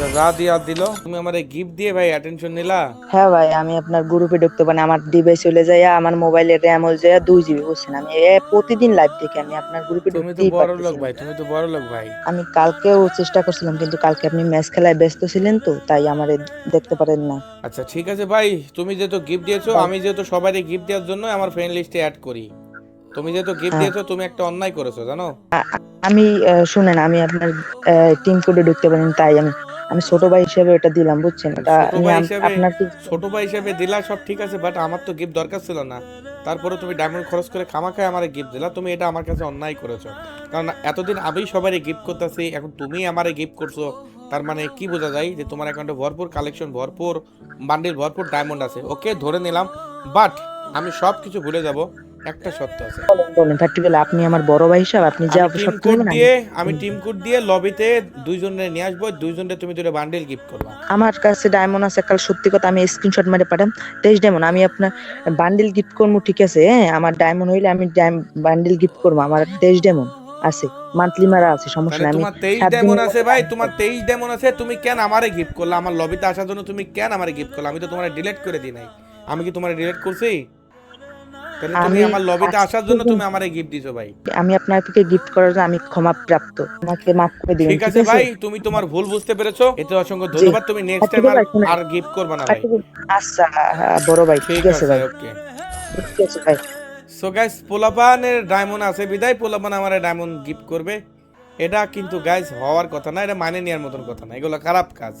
আচ্ছা যা দিয়ে দিল। তুমি আমার গিফট দিয়ে ভাই অ্যাটেনশন নিলা? হ্যাঁ ভাই আমি আপনার গ্রুপে ঢুকতে পারি আমার ডিভাইস চলে যায় আমার মোবাইলের র্যাম হয়ে যায় দুই জিবি বুঝছেন আমি এ প্রতিদিন লাইভ দেখি আমি। আপনার গ্রুপে তুমি তো বড় লোক ভাই তুমি তো বড় লোক ভাই। আমি কালকেও চেষ্টা করছিলাম কিন্তু কালকে আপনি ম্যাচ খেলায় ব্যস্ত ছিলেন তো তাই আমারে দেখতে পারেন না। আচ্ছা ঠিক আছে ভাই তুমি যেহেতু গিফট দিয়েছ আমি যেহেতু সবারই গিফট দেওয়ার জন্য আমার ফ্রেন্ড লিস্টে অ্যাড করি। তুমি যেহেতু গিফট হ্যাঁ। দিয়েছ তুমি একটা অন্যায় করেছ জানো? আমি শুনেন আমি আপনার টিম কোডে ঢুকতে পারিনি তাই আমি আমি ছোট ভাই হিসেবে এটা দিলাম বুঝছেন? এটা আপনার কি ছোট ভাই হিসেবে দিলা সব ঠিক আছে বাট আমার তো গিফট দরকার ছিল না। তারপরে তুমি ডায়মন্ড খরচ করে খামাখায় আমার গিফট দিলা তুমি এটা আমার কাছে অন্যায় করেছ। কারণ এতদিন আমি সবারই গিফট করতেছি এখন তুমি আমারে গিফট করছ। তার মানে কি বোঝা যায় যে তোমার অ্যাকাউন্টে ভরপুর কালেকশন ভরপুর বান্ডিল ভরপুর ডায়মন্ড আছে। ওকে ধরে নিলাম বাট আমি সব কিছু ভুলে যাব। একটা সত্য আছে। বলেন প্র্যাকটিক্যালি আপনি আমার বড় ভাই হিসাবে আপনি যা সব দিয়ে আমি টিম কোড দিয়ে লবিতে দুইজনে নিয়ে আসব দুইজনে তুমি দুটো বান্ডিল গিফট করবা। আমার কাছে ডায়মন্ড আছে কাল সত্যি কথা আমি স্ক্রিনশট মেরে পাঠাম। ডায়মন্ড আমি আপনার বান্ডিল গিফট করব ঠিক আছে হ্যাঁ? আমার ডায়মন্ড হইলে আমি বান্ডিল গিফট করব আমার ডায়মন্ড আছে মান্থলি মারা আছে সমস্যা নাই তোমার তেইশ সাত দিনের ডেমন আছে ভাই তোমার তেইশ ডেমন আছে তুমি কেন আমারে গিফট করলে? আমার লবিতে আসার জন্য তুমি কেন আমারে গিফট করলে? আমি তো তোমার ডিলিট করে দিই নাই। আমি কি তোমার ডিলিট করছি? তাহলে তুমি আমার লবিতে আসার জন্য তুমি আমারে গিফট দিছো ভাই। আমি আপনাকে গিফট করার জন্য আমি ক্ষমা প্রাপ্ত। আমাকে করে দিবেন ঠিক আছে ভাই তুমি তোমার ভুল বুঝতে পেরেছ। এতে অসংখ্য ধন্যবাদ। তুমি নেক্সট আচ্ছা, টাইম। আর গিফট করবে না ভাই। আচ্ছা বড় ভাই ঠিক আছে ভাই। ওকে ঠিক আছে ভাই। সো গাইস পোলাপানের ডায়মন্ড আছে বিদায়। পোলাপান আমার ডায়মন্ড গিফট করবে। এটা কিন্তু গাইস হওয়ার কথা না এটা মানে নেওয়ার মতন কথা না। এগুলো খারাপ কাজ।